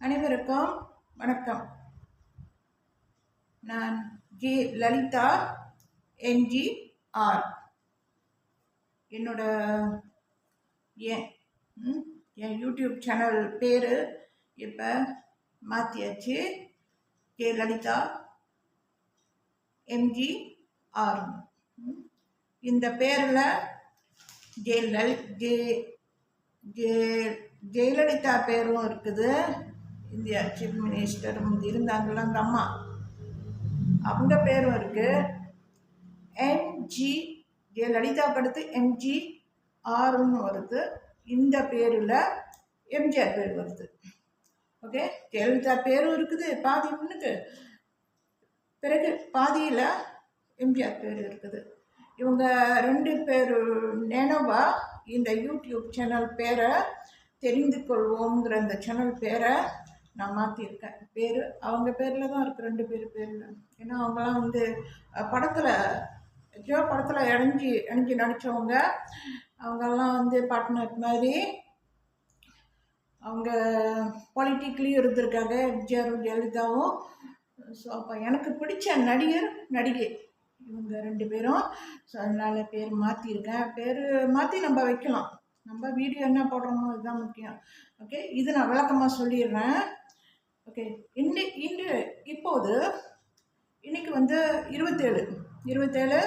அனைவருக்கும் வணக்கம். நான் ஜே லலிதா என்ஜிஆர் என்னோட என் என் யூடியூப் சேனல் பேர் இப்போ மாற்றியாச்சு ஜே லலிதா எம்ஜிஆர் இந்த பேரில் ஜெ ஜெ ஜெயலலிதா பேரும் இருக்குது. இந்தியா சீஃப் மினிஸ்டர் இருந்தாங்கள அந்த அம்மா. அவங்க பேரும் இருக்குது எம்ஜி ஜெயலலிதாவுக்கு அடுத்து எம்ஜி ஆர்னு வருது. இந்த பேரில் எம்ஜிஆர் பேர் வருது. ஓகே ஜெயலலிதா பேரும் இருக்குது பாதி முன்னுக்கு பிறகு பாதியில் எம்ஜிஆர் பேர் இருக்குது. இவங்க ரெண்டு பேர் நினைவா இந்த யூடியூப் சேனல் பேரை தெரிந்து கொள்வோங்கிற அந்த சேனல் பேரை நான் மாற்றிருக்கேன் பேர் அவங்க பேரில் தான் இருக்குது ரெண்டு பேர் பேரில். ஏன்னா அவங்களாம் வந்து படத்தில் ஜோ படத்தில் இணைஞ்சி இணைஞ்சி நடித்தவங்க அவங்கெல்லாம் வந்து பார்ட்னர் மாதிரி அவங்க பொலிட்டிக்லேயும் இருந்திருக்காங்க. எம்ஜிஆர் ஜெயலலிதாவும். ஸோ அப்போ எனக்கு பிடிச்ச நடிகர் நடிகை இவங்க ரெண்டு பேரும். ஸோ அதனால் பேர் மாற்றிருக்கேன் பேர் மாற்றி நம்ம வைக்கலாம். நம்ம வீடியோ என்ன போடுறோமோ இதுதான் முக்கியம். ஓகே இது நான் விளக்கமாக சொல்லிடுறேன். ஓகே. இன்னி இன்று இப்போது இன்னைக்கு வந்து இருபத்தேழு. இருபத்தேழு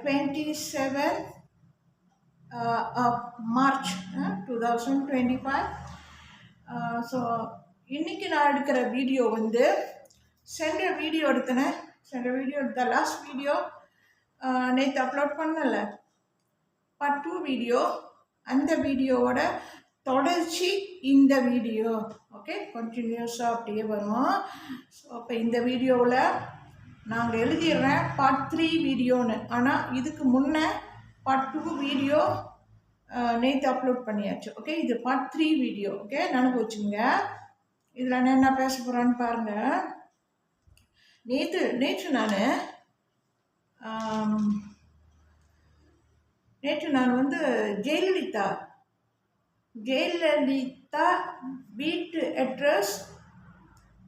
twenty seven March two thousand twenty five so இன்றைக்கி நான் எடுக்கிற வீடியோ வந்து சென்ற வீடியோ எடுத்தேனே. சென்ற வீடியோ எடுத்த லாஸ்ட் வீடியோ நேற்று அப்லோட் பண்ணலை. பார்ட் டூ வீடியோ அந்த வீடியோவோட தொடர்ச்சி இந்த வீடியோ. ஓகே கண்டினியூஸாக அப்படியே வரும். ஸோ அப்போ இந்த வீடியோவில் நாங்கள் எழுதிடுறேன் பார்ட் த்ரீ வீடியோன்னு. ஆனால் இதுக்கு முன்னே பார்ட் டூ வீடியோ நேற்று அப்லோட் பண்ணியாச்சு. ஓகே இது பார்ட் த்ரீ வீடியோ. ஓகே நினைப்பு வச்சுங்க இதில் நான் என்ன பேச போகிறேன்னு பாருங்கள் நேற்று நேற்று நான் நேற்று நான் வந்து ஜெயலலிதா ஜெயலலிதா வீட்டு அட்ரஸ்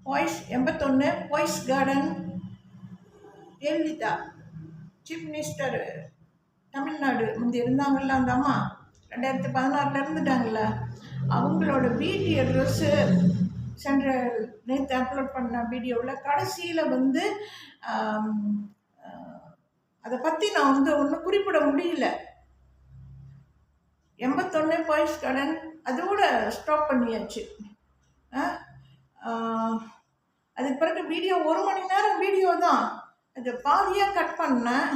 பாய்ஸ் எண்பத்தொன்று பாய்ஸ் கார்டன் ஜெயலலிதா. Chief minister Tamil Nadu. முந்தி இருந்தாங்கள்ல அந்த அம்மா? ரெண்டாயிரத்தி பதினாறில் இருந்துட்டாங்கல்ல அவங்களோட வீட்டு அட்ரஸ்ஸு சென்ற நேற்று அப்லோட் பண்ண வீடியோவில் கடைசியில் வந்து அதை பற்றி நான் வந்து ஒன்றும் குறிப்பிட முடியல. எண்பத்தொன்று பாய்ஸ் கடன் அதோட ஸ்டாப் பண்ணியாச்சு. அதுக்கு பிறகு வீடியோ ஒரு மணி நேரம் வீடியோ தான். அது பாதியாக கட் பண்ணேன்.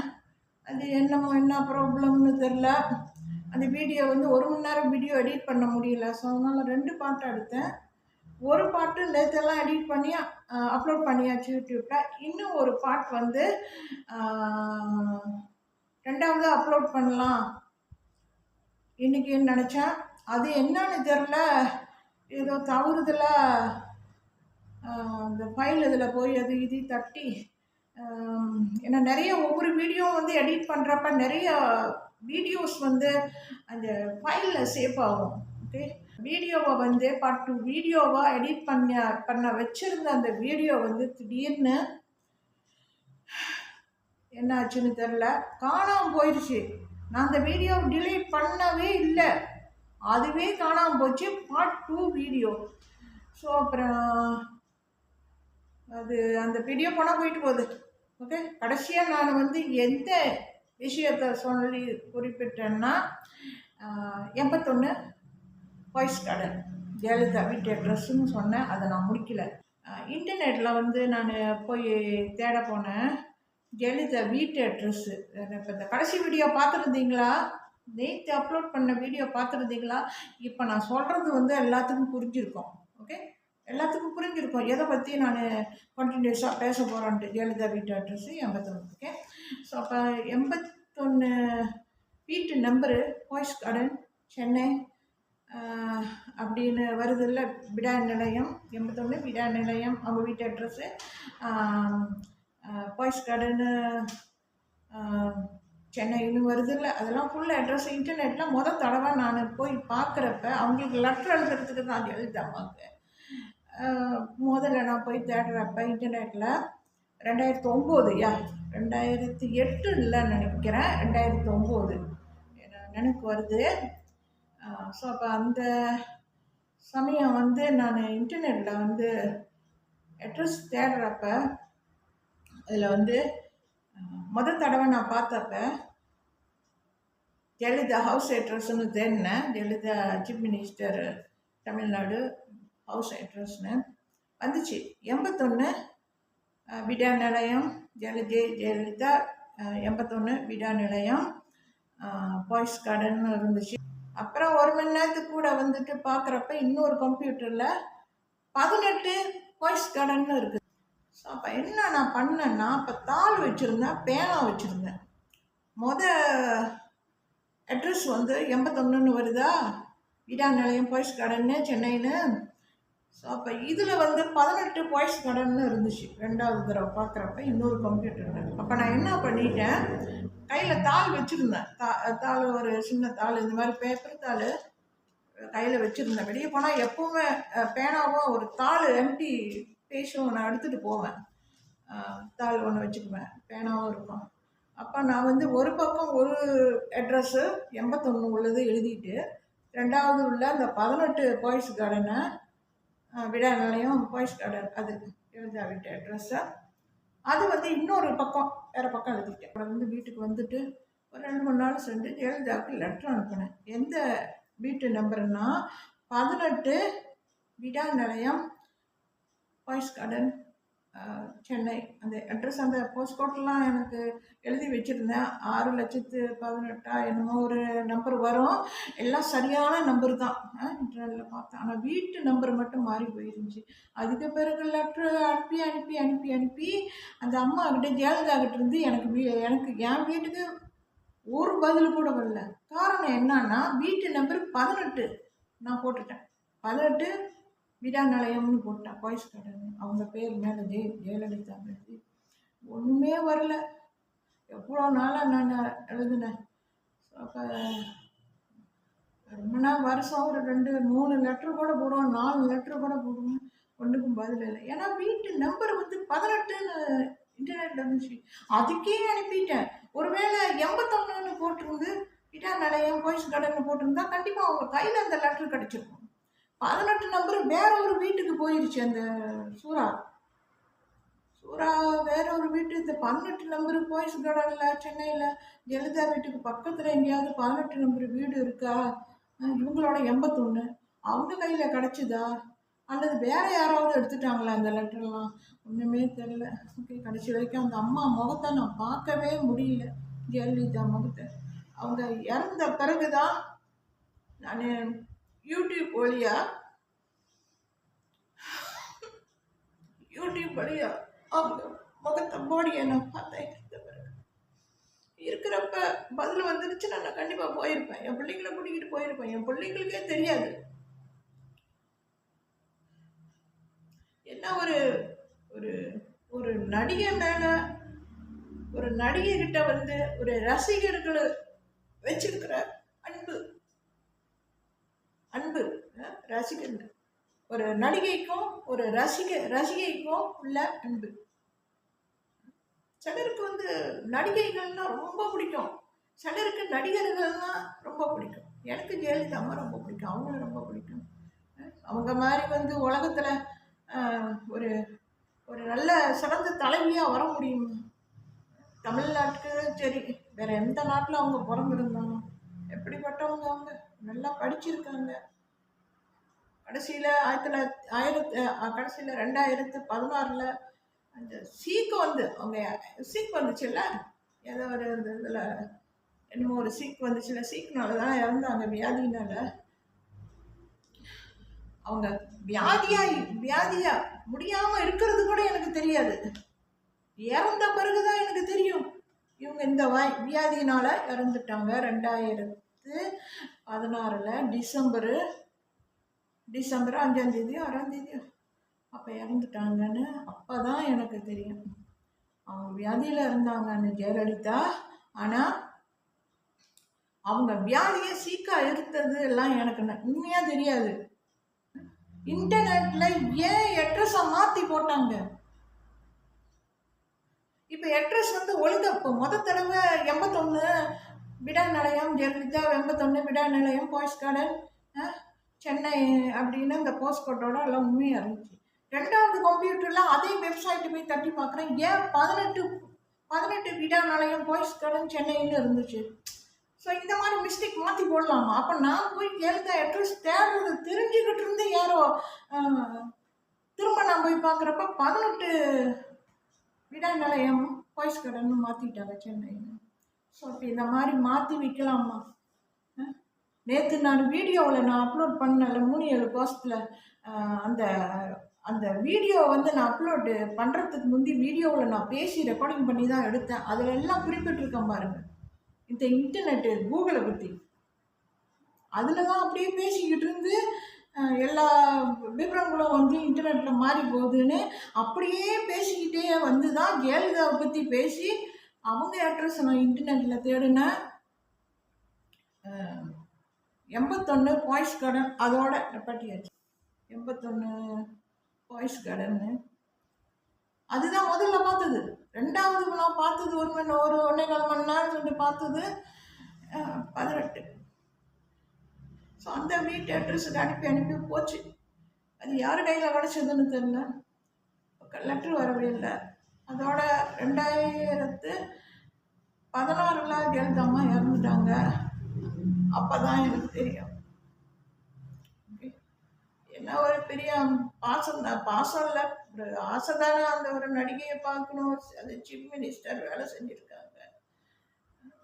அது என்னமோ என்ன ப்ராப்ளம்னு தெரில அந்த வீடியோ வந்து ஒரு மணி நேரம் வீடியோ எடிட் பண்ண முடியல. ஸோ அதனால் ரெண்டு பாட்டு எடுத்தேன். ஒரு பாட்டு நேற்றெல்லாம் எடிட் பண்ணி அப்லோட் பண்ணியாச்சு யூடியூப்பில் இன்னும் ஒரு பாட் வந்து ரெண்டாவது அப்லோட் பண்ணலாம். இன்னைக்குன்னு நினச்சேன் அது என்னன்னு தெரில ஏதோ தவறுதலாக அந்த ஃபைல் இதில் போய் அது இது தட்டி ஏன்னா நிறைய ஒவ்வொரு வீடியோ வந்து எடிட் பண்ணுறப்ப நிறைய வீடியோஸ் வந்து அந்த ஃபைலில் சேவ் ஆகும். ஓகே வீடியோவை வந்து பார்ட் டூ வீடியோவாக எடிட் பண்ண பண்ண வச்சுருந்த அந்த வீடியோ வந்து திடீர்னு என்ன ஆச்சுன்னு தெரில காணாமல் போயிடுச்சு நான் அந்த வீடியோ டிலீட் பண்ணவே இல்லை. அதுவே காணாமல் போச்சு. பார்ட் டூ வீடியோ ஸோ அப்புறம் அது அந்த வீடியோ போனால் போயிட்டு போகுது. ஓகே கடைசியாக நான் வந்து எந்த விஷயத்தை சொல்லி குறிப்பிட்டேன்னா எண்பத்தொன்று வாய்ஸ் கடல் ஜெயலலிதா வீட்டு அட்ரஸ்ன்னு சொன்னேன். அதை நான் முடிக்கலை. இன்டர்நெட்டில் வந்து நான் போய் தேட போனேன். ஜெயலலிதா வீட்டு அட்ரஸ்ஸு இப்போ இந்த கடைசி வீடியோ பார்த்துருந்தீங்களா? நேற்று அப்லோட் பண்ண வீடியோ பார்த்துருந்தீங்களா? இப்போ நான் சொல்கிறது வந்து எல்லாத்துக்கும் புரிஞ்சிருக்கும். ஓகே எல்லாத்துக்கும் புரிஞ்சிருக்கும். எதை பற்றி நான் கண்டினியூஸாக பேச போகிறேன்ட்டு ஜெயலலிதா வீட்டு அட்ரஸ்ஸு எண்பத்தொன்று ஓகே ஸோ அப்போ எண்பத்தொன்று வீட்டு நம்பரு வாய்ஸ் கார்டன் சென்னை. அப்படின்னு வருதில்ல விடா நிலையம். எண்பத்தொன்று விடா நிலையம். அவங்க வீட்டு அட்ரஸ்ஸு பாய்ஸ் கார்டனு சென்னைன்னு வருதில்ல அதெல்லாம் ஃபுல் அட்ரஸ் இன்டர்நெட்டில் மொதல் தடவை நான் போய் பார்க்குறப்ப அவங்களுக்கு லெட்டர் எழுதுறதுக்கு தான் ஜெயலலிதா அம்மாவுக்கு முதல்ல நான் போய் தேடுறப்ப இன்டர்நெட்டில் ரெண்டாயிரத்தி ஒம்பது யா ரெண்டாயிரத்தி எட்டு இல்லைன்னு நினைக்கிறேன் ரெண்டாயிரத்தி ஒம்பது. நினைக்கு வருது. ஸோ அப்போ அந்த சமயம் வந்து நான் இன்டர்நெட்டில் வந்து அட்ரஸ் தேடுறப்ப அதில் வந்து முதல் தடவை நான் பார்த்தப்ப ஜெயலலிதா ஹவுஸ் அட்ரஸ்னு தேடினேன். Jayalalithaa chief minister Tamil Nadu house அட்ரஸ்னு வந்துச்சு. எண்பத்தொன்று விடா நிலையம் ஜெயல ஜெய ஜெயலலிதா எண்பத்தொன்று விடா நிலையம் பாய்ஸ் கார்டன் இருந்துச்சு. அப்புறம் ஒரு மணி நேரத்துக்கு கூட வந்துட்டு பார்க்குறப்ப இன்னொரு கம்ப்யூட்டரில் பதினெட்டு பாய்ஸ் கார்டன் இருக்குது அப்போ என்ன நான் பண்ணேன்னா அப்போ தாள் வச்சுருந்தேன் பேனா வச்சுருந்தேன். மொத அட்ரஸ் வந்து எண்பத்தொன்னுன்னு வருதா? விடா நிலையம் பாய்ஸ் கார்டன்னு சென்னைன்னு. ஸோ அப்போ இதில் வந்து பதினெட்டு பாய்ஸ் கார்டன்னு இருந்துச்சு. ரெண்டாவது தடவை பார்க்குறப்ப இன்னொரு கம்ப்யூட்டர் அப்போ நான் என்ன பண்ணிட்டேன்? கையில் தாள் வச்சுருந்தேன். தா தாள் ஒரு சின்ன தாள் இந்த மாதிரி பேப்பர் தாள் கையில் வச்சுருந்தேன் வெளியே போனால் எப்போவுமே பேனாவும் ஒரு தாள் எம்டி பேஜும் நான் எடுத்துகிட்டு போவேன். தாள் ஒன்று வச்சுக்குவேன். பேனாவும் இருக்கும். அப்போ நான் வந்து ஒரு பக்கம் ஒரு அட்ரஸ்ஸு எண்பத்தொன்று உள்ளது எழுதிட்டு ரெண்டாவது உள்ள அந்த பதினெட்டு பாய்ஸ் கார்டனை விடா நிலையம் பாய்ஸ் கார்டன் அது எழுதா வீட்டு அட்ரஸ்ஸை அது வந்து இன்னொரு பக்கம் வேறு பக்கம் எழுதிட்டேன். அப்புறம் வந்து வீட்டுக்கு வந்துட்டு ஒரு ரெண்டு மூணு நாள் சென்று ஜெயலலிதாவுக்கு லெட்டர் அனுப்பினேன். எந்த வீட்டு நம்பர்னா பதினெட்டு விடா நிலையம் பாய்ஸ் கார்டன் சென்னை. அந்த அட்ரஸ் அந்த போஸ்ட் கோட்லாம் எனக்கு எழுதி வச்சுருந்தேன். ஆறு லட்சத்து பதினெட்டா என்னமோ ஒரு நம்பர் வரும். எல்லாம் சரியான நம்பர் தான். இன்டர்நெட்டில் பார்த்தேன். ஆனால் வீட்டு நம்பர் மட்டும் மாறி போயிருந்துச்சு. அதுக்கு பிறகு லெட்ரு அனுப்பி அனுப்பி அனுப்பி அனுப்பி அந்த அம்மா கிட்ட ஜெயலலிதா கிட்ட இருந்து எனக்கு வீ எனக்கு என் வீட்டுக்கு ஒரு பதில் கூட வரல. காரணம் என்னன்னா வீட்டு நம்பர் பதினெட்டு நான் போட்டுட்டேன். பதினெட்டு விடா நிலையம்னு போட்டேன் பாய்ஸ் கார்டன் அவங்க பேர் மேலே ஜெய ஜெயலலிதா எழுதி ஒன்றுமே வரல. எவ்வளோ நாளாக நான் எழுதினேன். அப்போ ரொம்ப நாள் வருஷம் ஒரு ரெண்டு மூணு லெட்ரு கூட போடுவோம் நாலு லெட்ரு கூட போடுவோம். ஒன்றுக்கும் பதில் இல்லை. ஏன்னா வீட்டு நம்பர் வந்து பதினெட்டுன்னு இன்டர்நெட்டில் இருந்துச்சு. அதுக்கே அனுப்பிட்டேன். ஒருவேளை எண்பத்தொன்னுன்னு போட்டிருந்து விடா நிலையம் பாய்ஸ் கார்டன் போட்டிருந்தா கண்டிப்பாக அவங்க கையில் அந்த லெட்ரு கிடச்சிருக்கும். பதினெட்டு நம்பர் வேற ஒரு வீட்டுக்கு போயிருச்சு அந்த சூறா சூறா வேற ஒரு வீட்டு இந்த பதினெட்டு நம்பர் பாய்ஸ் கார்டனில் சென்னையில் ஜெயலலிதா வீட்டுக்கு பக்கத்தில் எங்கேயாவது பதினெட்டு நம்பர் வீடு இருக்கா? இவங்களோட எண்பத்தொன்று அவங்க கையில் கிடச்சிதா? அல்லது வேற யாராவது எடுத்துட்டாங்களா அந்த லெட்டர்லாம் ஒன்றுமே தெரில ஓகே கடைசி வரைக்கும் அந்த அம்மா முகத்தை நான் பார்க்கவே முடியல. ஜெயலலிதா முகத்தை. அவங்க இறந்த பிறகு தான் நான் யூடியூப் வழியா? யூடியூப் வழியா? அவங்க முகத்தை பாடியை நான் பார்த்தேன் இருக்கிறப்ப பதில் வந்துருச்சுன்னா நான் கண்டிப்பாக போயிருப்பேன். என் பிள்ளைங்களை கூட்டிக்கிட்டு போயிருப்பேன். என் பிள்ளைங்களுக்கே தெரியாது. என்ன ஒரு ஒரு ஒரு நடிகை மேலே ஒரு நடிகர்கிட்ட வந்து ஒரு ரசிகர்கள் வச்சிருக்கிறார். அன்பு ரசிகன். ஒரு நடிகைக்கும் ஒரு ரசிக ரசிகைக்கும் உள்ள அன்பு. சிலருக்கு வந்து நடிகைகள்னா ரொம்ப பிடிக்கும். சிலருக்கு நடிகர்கள்னா ரொம்ப பிடிக்கும். எனக்கு ஜெயலலிதா அம்மா ரொம்ப பிடிக்கும். அவங்களும் ரொம்ப பிடிக்கும். அவங்க மாதிரி வந்து உலகத்தில் ஒரு ஒரு நல்ல சிறந்த தலைவியாக வர முடியும். தமிழ்நாட்டுக்கு சரி வேற எந்த நாட்டில் அவங்க பிறந்திருந்தாலும் எப்படிப்பட்டவங்க அவங்க? நல்லா படிச்சிருக்காங்க. கடைசியில் ஆயிரத்தி தொள்ளாயிரத்தி ஆயிரத்தி கடைசியில் ரெண்டாயிரத்து பதினாறில் அந்த சீக்கு வந்து அவங்க சீக் வந்துச்சுல்ல? ஏதோ ஒரு இந்த இதில் என்னமோ ஒரு சீக் வந்துச்சுல்ல? சீக்னால தான் இறந்தாங்க வியாதினால. அவங்க வியாதியாக வியாதியா முடியாமல் இருக்கிறது கூட எனக்கு தெரியாது. இறந்த பிறகுதான் எனக்கு தெரியும். இவங்க இந்த வாய் வியாதியினால இறந்துட்டாங்க. ரெண்டாயிரத்து பதினாறில் டிசம்பரு டிசம்பர் அஞ்சாந்தேதியோ ஆறாந்தேதியோ அப்போ இறந்துட்டாங்கன்னு அப்போ தான் எனக்கு தெரியும். அவங்க வியாதியில் இருந்தாங்கன்னு ஜெயலலிதா. ஆனால் அவங்க வியாதியை சீக்கா இருந்தது எல்லாம் எனக்கு உண்மையாக தெரியாது. இன்டர்நெட்டில் ஏன் அட்ரஸை மாற்றி போட்டாங்க? இப்போ அட்ரஸ் வந்து ஒழுங்க இப்போ முத தடவை எண்பத்தொன்று விடா நிலையம் ஜெயலலிதா எண்பத்தொன்று விடா நிலையம் போய்ஸ் கார்டன் சென்னை அப்படின்னு அந்த போஸ்ட் கோட்டோட எல்லாம் உண்மையாக இருந்துச்சு. ரெண்டாவது கம்ப்யூட்டரில் அதே வெப்சைட்டு போய் தட்டி பார்க்குறேன். ஏன் பதினெட்டு பதினெட்டு விடா நிலையம் போய்ஸ் கார்டன் சென்னைன்னு இருந்துச்சு. ஸோ இந்த மாதிரி மிஸ்டேக் மாற்றி போடலாமா? அப்போ நான் போய் ஜெயலலிதா அட்ரஸ் தேடுறது தெரிஞ்சுக்கிட்டு இருந்து யாரோ திரும்ப நான் போய் பார்க்குறப்ப பதினெட்டு விடா நிலையம் போய்ஸ் கடைன்னு மாற்றிட்டாங்க சென்னைன்னு. ஸோ இந்த மாதிரி மாற்றி வைக்கலாமா நேற்று நான் வீடியோவில் நான் அப்லோட் பண்ணல மூணு ஏழு போஸ்ட்டில் அந்த அந்த வீடியோ வந்து நான் அப்லோடு பண்ணுறதுக்கு முந்தி வீடியோவில் நான் பேசி ரெக்கார்டிங் பண்ணி தான் எடுத்தேன். அதில் எல்லாம் குறிப்பிட்டிருக்கேன் பாருங்கள் இந்த இன்டர்நெட்டு கூகுளை பற்றி அதில் தான் அப்படியே பேசிக்கிட்டு இருந்து எல்லா விவரங்களும் வந்து இன்டர்நெட்டில் மாறி போகுதுன்னு அப்படியே பேசிக்கிட்டே வந்து தான் ஜெயலலிதாவை பற்றி பேசி அவங்க அட்ரஸ் நான் இன்டர்நெட்டில் தேடினேன் எண்பத்தொன்று பாய்ஸ் கார்டன் அதோட நிப்பாட்டியாச்சு. எண்பத்தொன்று பாய்ஸ் கார்டன்னு அதுதான் முதல்ல பார்த்தது. ரெண்டாவது நான் பார்த்தது ஒரு மணி ஒரு ஒன்றே கால் மணி நேரம் சொல்லிட்டு பார்த்தது பதினெட்டு. ஸோ அந்த வீட்டு அட்ரஸுக்கு அனுப்பி அனுப்பி போச்சு. அது யார் கையில் கிடச்சதுன்னு தெரில லெட்ரு வரவே இல்லை அதோட ரெண்டாயிரத்து பதினாறுல ஜெயலலிதாம்மா இறந்துட்டாங்க. அப்போ தான் எனக்கு தெரியும். என்ன ஒரு பெரிய பாசம் தான். பாசம் இல்லை. ஒரு ஆசை தானே அந்த ஒரு நடிகையை பார்க்கணும். அது சீஃப் மினிஸ்டர் வேலை செஞ்சுருக்காங்க.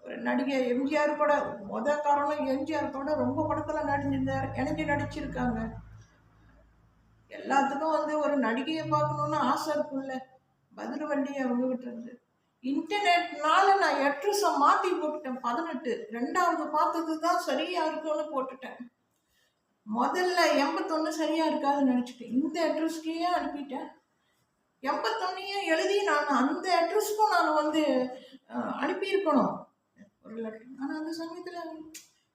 ஒரு நடிகை எம்ஜிஆர் கூட முத காரணம் எம்ஜிஆர் கூட ரொம்ப படத்தில் நடிஞ்சிருந்தார் இணைஞ்சு நடிச்சிருக்காங்க. எல்லாத்துக்கும் வந்து ஒரு நடிகையை பார்க்கணுன்னு ஆசை இருக்கும்ல. பதில் வண்டி அவங்ககிட்ட இருந்து இன்டர்நெட்னால நான் அட்ரஸை மாற்றி போட்டுட்டேன் பதினெட்டு. ரெண்டாவது பார்த்தது தான் சரியாக இருக்கும்னு போட்டுட்டேன். முதல்ல எண்பத்தொன்று சரியாக இருக்காதுன்னு நினச்சிட்டேன். இந்த அட்ரஸ்க்கே அனுப்பிட்டேன். எண்பத்தொன்னையும் எழுதி நான் அந்த அட்ரஸ்க்கும் நான் வந்து அனுப்பியிருக்கணும். ஒரு லெட்டர் ஆனால் அந்த சமயத்தில்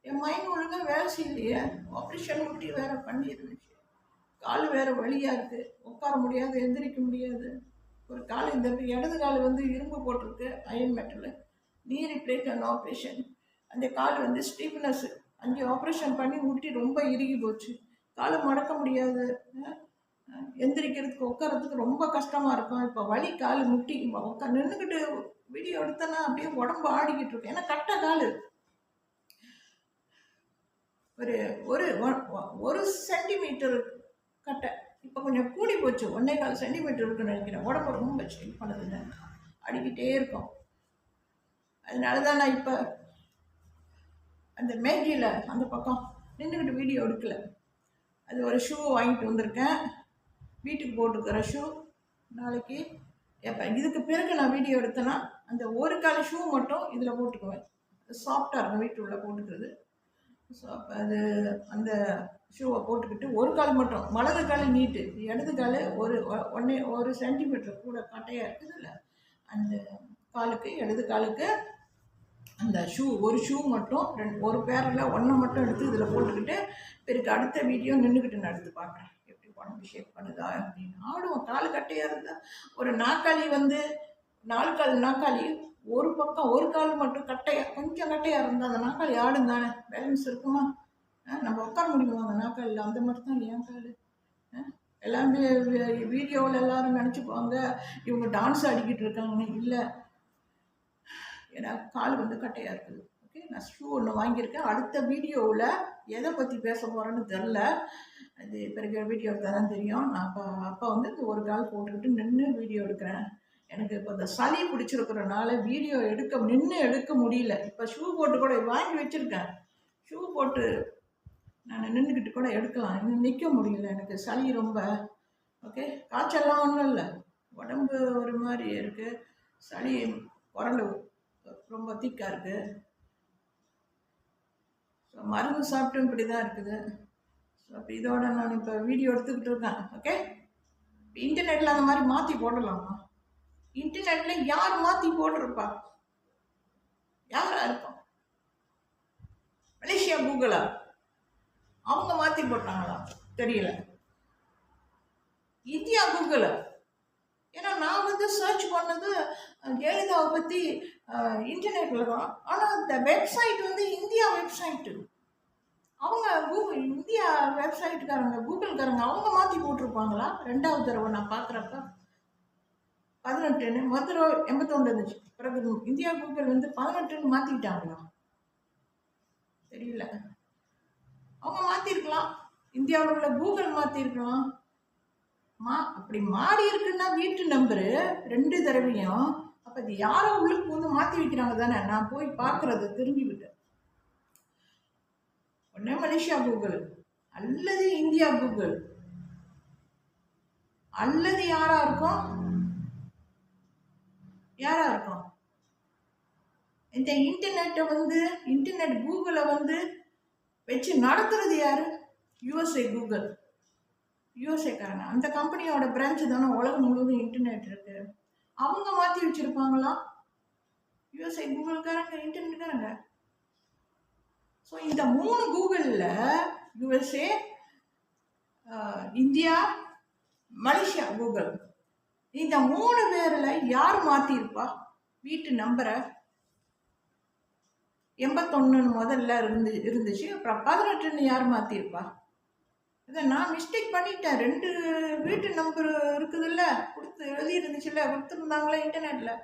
என் மைண்ட் ஒழுங்காக வேலை செய்யலையே. ஆப்ரேஷன் முட்டி வேறு பண்ணியிருந்துச்சு. கால் வேறு வழியாக இருக்குது உட்கார முடியாது எந்திரிக்க முடியாது. ஒரு கால் இந்த இடது கால் வந்து இரும்பு போட்டிருக்கு iron metal knee and operation அந்த கால் வந்து ஸ்டீஃப்னஸ் அங்கே ஆப்ரேஷன் பண்ணி முட்டி ரொம்ப இறுகி போச்சு. காலை மடக்க முடியாது. எந்திரிக்கிறதுக்கு உட்காரத்துக்கு ரொம்ப கஷ்டமாக இருக்கும். இப்போ வலி கால் முட்டி உட்கா நின்றுக்கிட்டு வீடியோ எடுத்தேன்னா அப்படியே உடம்பு ஆடிக்கிட்டு இருக்கு. ஏன்னா கட்ட கால் ஒரு ஒரு ஒரு சென்டிமீட்டர் கட்டை. இப்போ கொஞ்சம் கூடி போச்சு. ஒன்றே கால் சென்டிமீட்டர் இருக்குன்னு நினைக்கிறேன். உடம்பு ரொம்ப செக் பண்ணுதுங்க அடிக்கிட்டே இருக்கும். அதனால தான் நான் இப்போ அந்த மேஜியில் அந்த பக்கம் நின்றுக்கிட்டு வீடியோ எடுக்கல. அது ஒரு ஷூ வாங்கிட்டு வந்திருக்கேன். வீட்டுக்கு போட்டுருக்கிற ஷூ நாளைக்கு எப்போ இதுக்கு பிறகு நான் வீடியோ எடுத்தேன்னா அந்த ஒரு கால ஷூ மட்டும் இதில் போட்டுக்குவேன். சாஃப்டாக இருக்கும். வீட்டு உள்ள போட்டுக்கிறது. ஸோ அப்போ அது அந்த ஷூவை போட்டுக்கிட்டு ஒரு கால் மட்டும். வலது கால் நீட்டு. இடது கால் ஒரு ஒன்றே ஒன்னே ஒரு சென்டிமீட்டர் கூட கட்டையாக இருக்குதுல்ல? அந்த காலுக்கு இடது காலுக்கு அந்த ஷூ ஒரு ஷூ மட்டும் ரெண்டு ஒரு பேரில் ஒன்றை மட்டும் எடுத்து இதில் போட்டுக்கிட்டு பிறகு அடுத்த வீடியோ நின்றுக்கிட்டு நான் எடுத்து பார்க்குறேன். எப்படி உடம்பு ஷேப் பண்ணுதா அப்படின்னு. ஆடுவோம். கால் கட்டையாக இருந்தால் ஒரு நாற்காலி வந்து நாலு கால் நாற்காலி ஒரு பக்கம் ஒரு கால் மட்டும் கட்டையாக கொஞ்சம் கட்டையாக இருந்தால் அந்த நாற்காலி ஆடும் தானே பேலன்ஸ் இருக்குமா? நம்ம உட்கார முடியுமா? அந்த இல்லை அந்த மாதிரி தான் என் கால் எல்லாமே வீடியோவில் எல்லாரும் நினச்சிக்குவாங்க இவங்க டான்ஸ் ஆடிக்கிட்டு இருக்காங்கன்னு இல்லை. ஏன்னா கால் வந்து கட்டையாக இருக்குது. ஓகே நான் ஷூ ஒன்று வாங்கியிருக்கேன். அடுத்த வீடியோவில் எதை பற்றி பேச போகிறேன்னு தெரில அது பிறகு வீடியோ எடுத்தால் தான் தெரியும். நான் அப்போ அப்போ வந்து இந்த ஒரு கால் போட்டுக்கிட்டு நின்று வீடியோ எடுக்கிறேன். எனக்கு இப்போ இந்த சளி பிடிச்சிருக்கிறனால வீடியோ எடுக்க நின்று எடுக்க முடியல. இப்போ ஷூ போட்டு கூட வாங்கி வச்சுருக்கேன். ஷூ போட்டு நான் நின்றுக்கிட்டு கூட எடுக்கலாம். இன்னும் நிற்க முடியல எனக்கு. சளி ரொம்ப. ஓகே காய்ச்சல்லாம் ஒன்றும் இல்லை. உடம்பு ஒரு மாதிரி இருக்குது சளி குரல் ரொம்ப திக்காக இருக்குது ஸோ மருந்து சாப்பிட்டும் இப்படி தான் இருக்குது. ஸோ அப்போ இதோட நான் இப்போ வீடியோ எடுத்துக்கிட்டு இருக்கேன். ஓகே இன்டர்நெட்டில் அந்த மாதிரி மாற்றி போடலாமா? இன்டர்நெட்டில் யார் மாற்றி போட்டிருப்பா? யாராக இருப்பான் மலேசியா கூகுளா? அவங்க மாற்றி போட்டாங்களா? தெரியல. India Google. ஏன்னா நான் வந்து சர்ச் பண்ணது ஜெயலலிதாவை பற்றி இன்டர்நெட்டில் தான். ஆனால் இந்த வெப்சைட் வந்து இந்தியா வெப்சைட்டு அவங்க கூகுள் இந்தியா வெப்சைட்டுக்காரங்க கூகுள்காரங்க அவங்க மாற்றி போட்டிருப்பாங்களா? ரெண்டாவது தடவை நான் பார்க்குறப்ப பதினெட்டுன்னு மதுரை எண்பத்தொன்று இருந்துச்சு. பிறகு இந்தியா கூகுள் வந்து பதினெட்டுன்னு மாற்றிக்கிட்டாங்களா தெரியல. அவங்க மாற்றிருக்கலாம் இந்தியாவில் உள்ள கூகுள் மாற்றிருக்கலாம் மா அப்படி மாறி இருக்குன்னா வீட்டு நம்பரு ரெண்டு தடவையும் அப்போ இது யாரோ உள்ளுக்கு வந்து மாற்றி வைக்கிறாங்க தானே? நான் போய் பார்க்குறது விட்டேன் ஒன்னே மலேசியா கூகுள் அல்லது இந்தியா கூகுள் அல்லது யாரா இருக்கும்? யாரா இருக்கும்? இந்த இன்டர்நெட்டை வந்து இன்டர்நெட் கூகுளை வந்து வச்சு நடத்துறது யாரு? யூஎஸ்ஏ கூகுள் யூஎஸ்ஏக்காரங்க அந்த கம்பெனியோட பிரான்ச்சு தானே உலகம் முழுவதும் இன்டர்நெட் இருக்கு. அவங்க மாற்றி வச்சுருப்பாங்களா? யூஎஸ்ஏ கூகுள்காரங்க இன்டர்நெட்காரங்க ஸோ இந்த மூணு கூகுளில் யூஎஸ்ஏ இந்தியா மலேசியா கூகுள் இந்த மூணு பேரில் யார் மாற்றிருப்பா வீட்டு நம்பரை எண்பத்தொன்னுன்னு முதல்ல இருந்து இருந்துச்சு. அப்புறம் பதினெட்டுன்னு யார் மாற்றிருப்பா இதை நான் மிஸ்டேக் பண்ணிட்டேன். ரெண்டு வீட்டு நம்பர் இருக்குதுல்ல கொடுத்து எழுதி இருந்துச்சுல்ல கொடுத்துருந்தாங்களே இன்டர்நெட்டில்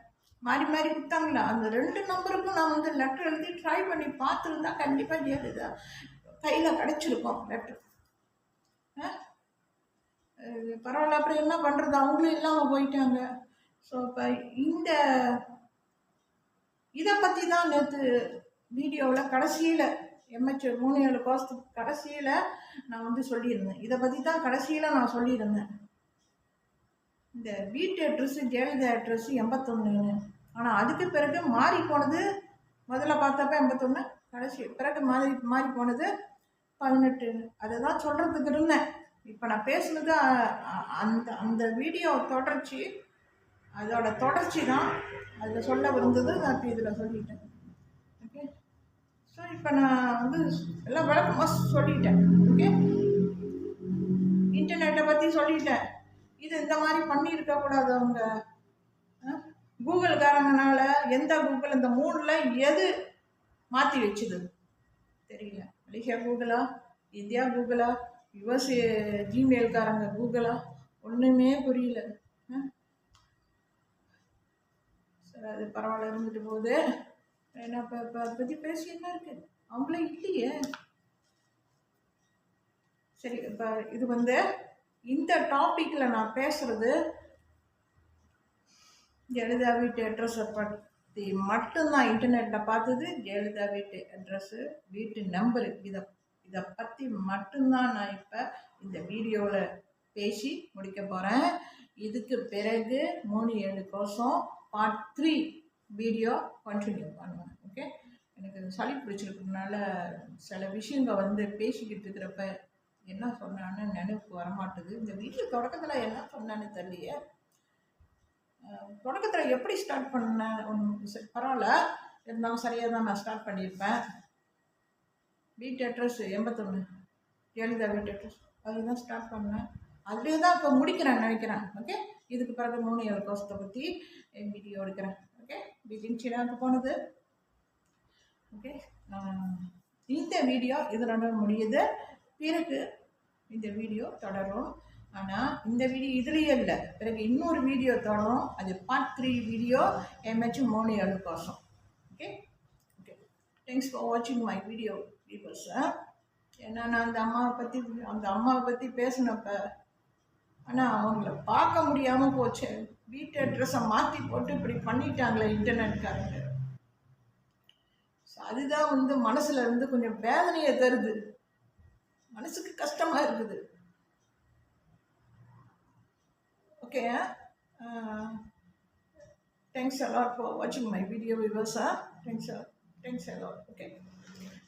மாறி மாறி கொடுத்தாங்களா? அந்த ரெண்டு நம்பருக்கும் நான் வந்து லெட்டர் எழுதி ட்ரை பண்ணி பார்த்துருந்தா கண்டிப்பாக ஏறுதா கையில் கிடச்சிருக்கோம் லெட்டர் பரவாயில்ல. அப்புறம் என்ன பண்ணுறது அவங்களும் இல்லாமல் போயிட்டாங்க. ஸோ இப்போ இந்த இதை பற்றி தான் நேற்று வீடியோவில் கடைசியில் எம்ஹெச் மூணு ஏழு கோசத்துக்கு கடைசியில் நான் வந்து சொல்லியிருந்தேன். இதை பற்றி தான் கடைசியில் நான் சொல்லியிருந்தேன். இந்த வீட்டு அட்ரஸு ஜெயலலிதா அட்ரஸு எண்பத்தொன்னுன்னு. ஆனால் அதுக்கு பிறகு மாறி போனது முதல்ல பார்த்தப்ப எண்பத்தொன்று கடைசி பிறகு மாறி மாறி போனது பதினெட்டு அதை தான் சொல்கிறதுக்கு இருந்தேன். இப்போ நான் பேசுனது அந்த அந்த வீடியோ தொடர்ச்சி அதோட தொடர்ச்சி தான் அதில் சொல்ல விருந்தது. நான் இப்போ இதில் சொல்லிட்டேன். ஓகே? ஸோ இப்போ நான் வந்து எல்லாம் விளக்கமாக சொல்லிட்டேன் ஓகே இன்டர்நெட்டை பற்றி சொல்லிட்டேன். இது இந்த மாதிரி பண்ணியிருக்கக்கூடாது அவங்க. அஹ், கூகுள்காரங்கனால எந்த கூகுள் இந்த மூணில் எது மாற்றி வச்சுது? தெரியல. மலேசியா கூகுளா? இந்தியா கூகுளா? யுஎஸ் ஜிமெயில்காரங்க கூகுளா? ஒன்றுமே புரியல. சரி அது பரவாயில்ல இருந்துட்டு போகுது. என்ன இப்போ இப்போ அதை பற்றி பேசி என்ன இருக்கு அவங்களே இல்லையே. சரி இப்போ இது வந்து இந்த டாப்பிக்கில் நான் பேசுறது ஜெயலலிதா வீட்டு அட்ரஸை பற்றி மட்டும்தான். இன்டர்நெட்டில் பார்த்தது ஜெயலலிதா வீட்டு அட்ரஸ்ஸு வீட்டு நம்பரு இதை இதை பற்றி மட்டும்தான் நான் இப்போ இந்த வீடியோவில் பேசி முடிக்க போகிறேன் இதுக்கு பிறகு மூணு ஏழு கோஷம் பார்ட் த்ரீ வீடியோ கண்டினியூ பண்ணுவேன் ஓகே எனக்கு சளி பிடிச்சிருக்கிறதுனால சில விஷயங்கள் வந்து பேசிக்கிட்டு இருக்கிறப்ப என்ன சொன்னான்னு நினைவுக்கு வரமாட்டுது. இந்த வீடியோ தொடக்கத்தில் என்ன சொன்னான்னு தெரியலையே. தொடக்கத்தில் எப்படி ஸ்டார்ட் பண்ணேன்? ஒன்று சரி பரவாயில்ல. இருந்தாலும் சரியாக தான் நான் ஸ்டார்ட் பண்ணியிருப்பேன். வீட்டு அட்ரஸ் எண்பத்தொன்று ஜெயலலிதா வீட்டு அட்ரஸ் அதில் தான் ஸ்டார்ட் பண்ணேன். அதுலேயே தான் இப்போ முடிக்கிறேன் நினைக்கிறேன் ஓகே இதுக்கு பிறகு மூணு ஏழு கோசத்தை பற்றி வீடியோ எடுக்கிறேன். ஓகே போனது. ஓகே இந்த வீடியோ இதனோட முடியுது. பிறகு இந்த வீடியோ தொடரும். ஆனால் இந்த வீடியோ இதுலேயே இல்லை. பிறகு இன்னொரு வீடியோ தொடரும். அது பார்ட் த்ரீ வீடியோ எம்ஹெச் மூணு ஏழு கோசம் ஓகே ஓகே தேங்க்ஸ் ஃபார் வாட்சிங் மை வீடியோ வீவர்ஸ் ஏன்னா நான் அந்த அம்மாவை பற்றி அந்த அம்மாவை பற்றி பேசினப்ப ஆனால் அவங்கள பார்க்க முடியாமல் போச்சு. வீட்டு அட்ரஸை மாற்றி போட்டு இப்படி பண்ணிட்டாங்களே இன்டர்நெட்காரங்க ஸோ அதுதான் வந்து மனசில் இருந்து கொஞ்சம் வேதனையை தருது. மனசுக்கு கஷ்டமாக இருக்குது. Okay thanks a lot for வாட்சிங் my video விவர்ஸா thanks thanks a lot okay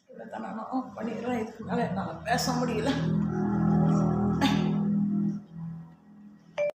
இவ்வளோ தானே பண்ணிடுறேன். இதுக்கு மேலே என்னால் பேச முடியல.